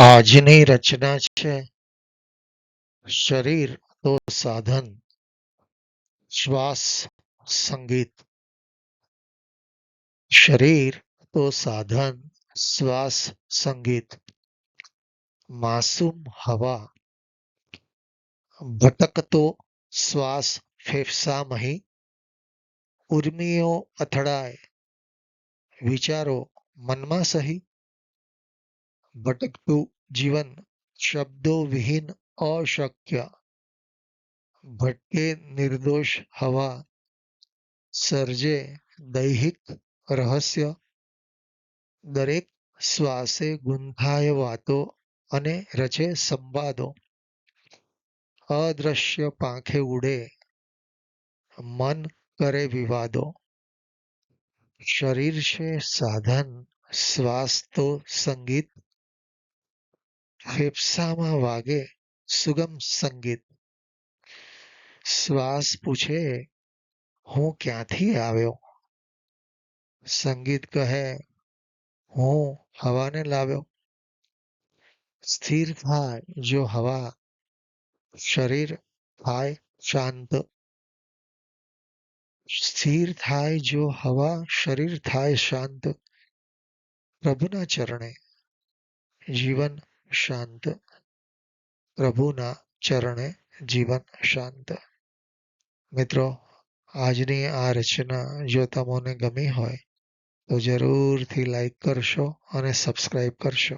આજની રચના છે શરીર તો સાધન શ્વાસ સંગીત શરીર તો સાધન શ્વાસ સંગીત માસૂમ હવા ભટકતો શ્વાસ ફેફસામહી ઉર્મિઓ અથડાય વિચારો મનમાં સહી ભટકતું જીવન શબ્દો વિહીન અશક્ય ભટકે નિર્દોષ હવા સર્જે દૈહિક રહસ્ય દરેક શ્વાસે ગૂંથાય વાતો અને રચે સંવાદો અદ્રશ્ય પાંખે ઉડે મન કરે વિવાદો શરીર છે સાધન શ્વાસ તો સંગીત ફેફસામાં વાગે સુગમ સંગીત શ્વાસ પૂછે હું ક્યાંથી આવ્યો સંગીત કહે હું હવાને લાવ્યો સ્થિર થાય જો હવા શરીર થાય શાંત સ્થિર થાય જો હવા શરીર થાય શાંત પ્રભુના ચરણે જીવન શાંત. પ્રભુના ચરણે જીવન શાંત. મિત્રો, આજની આ રચના જો તમને ગમી હોય તો જરૂરથી લાઈક કરશો અને સબસ્ક્રાઈબ કરશો.